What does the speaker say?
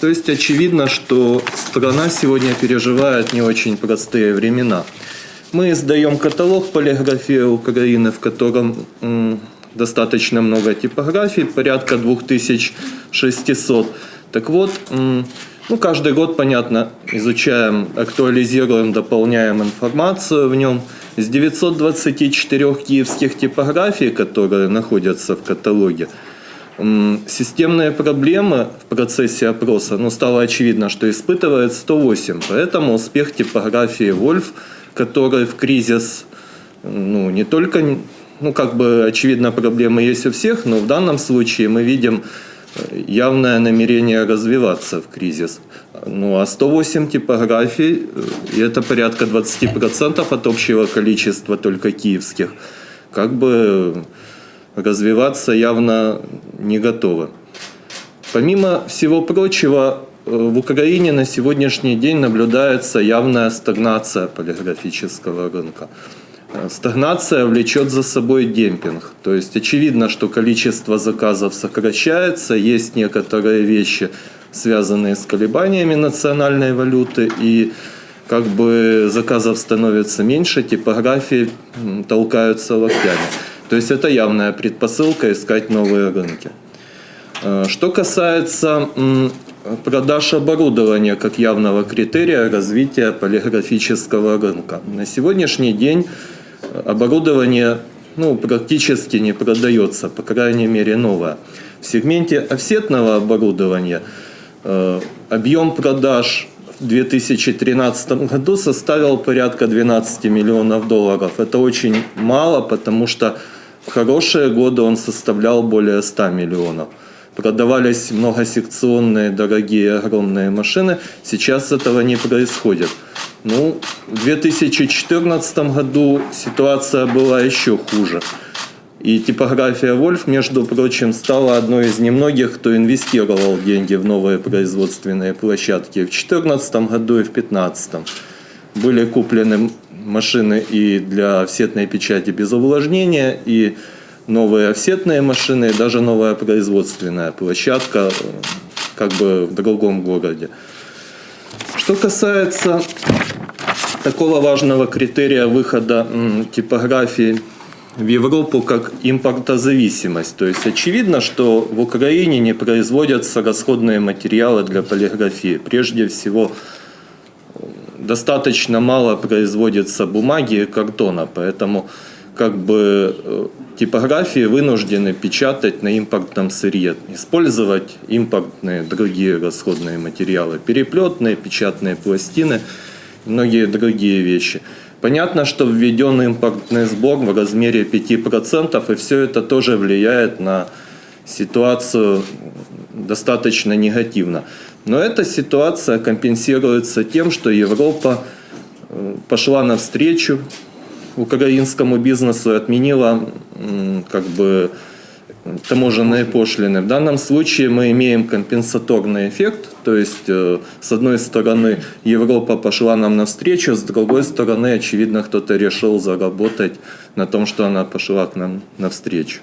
То есть очевидно, что страна сегодня переживает не очень простые времена. Мы издаем каталог полиграфии Украины, в котором достаточно много типографий, порядка 2600. Так вот, ну, каждый год, понятно, изучаем, актуализируем, дополняем информацию в нем. Из 924 киевских типографий, которые находятся в каталоге, системные проблемы в процессе опроса, ну, стало очевидно, что испытывает 108. Поэтому успех типографии «Вольф», который в кризис, ну, не только, ну, как бы, очевидно, проблемы есть у всех, но в данном случае мы видим э, явное намерение развиваться в кризис. Ну, а 108 типографий, э, и это порядка 20% от общего количества только киевских, как бы развиваться явно не готовы. Помимо всего прочего, э, в Украине на сегодняшний день наблюдается явная стагнация полиграфического рынка. Э, Стагнация влечет за собой демпинг. То есть очевидно, что количество заказов сокращается, есть некоторые вещи, связанные с колебаниями национальной валюты, и как бы заказов становится меньше, типографии толкаются локтями. То есть это явная предпосылка искать новые рынки. Э, Что касается продаж оборудования как явного критерия развития полиграфического рынка. На сегодняшний день э, оборудование ну, практически не продается, по крайней мере новое. В сегменте офсетного оборудования э, объем продаж в 2013 году составил порядка 12 миллионов долларов. Это очень мало, потому что в хорошие годы он составлял более 100 миллионов. Продавались многосекционные, дорогие, огромные машины. Сейчас этого не происходит. Ну, в 2014 году ситуация была еще хуже. И типография Вольф, между прочим, стала одной из немногих, кто инвестировал деньги в новые производственные площадки в 2014 году и в 2015. Были куплены машины и для офсетной печати без увлажнения, и новые офсетные машины, и даже новая производственная площадка э, как бы в другом городе. Что касается такого важного критерия выхода типографии в Европу как импортозависимость. То есть очевидно, что в Украине не производятся расходные материалы для полиграфии. Прежде всего, достаточно мало производится бумаги и картона, поэтому как бы э, типографии вынуждены печатать на импортном сырье, использовать импортные другие расходные материалы, переплетные, печатные пластины, многие другие вещи. Понятно, что введен импортный сбор в размере 5%, и все это тоже влияет на ситуацию достаточно негативно. Но эта ситуация компенсируется тем, что Европа э, пошла навстречу украинскому бизнесу и отменила как бы таможенные пошлины. В данном случае мы имеем компенсаторный эффект, то есть э, с одной стороны Европа пошла нам навстречу, с другой стороны, очевидно, кто-то решил заработать на том, что она пошла к нам навстречу.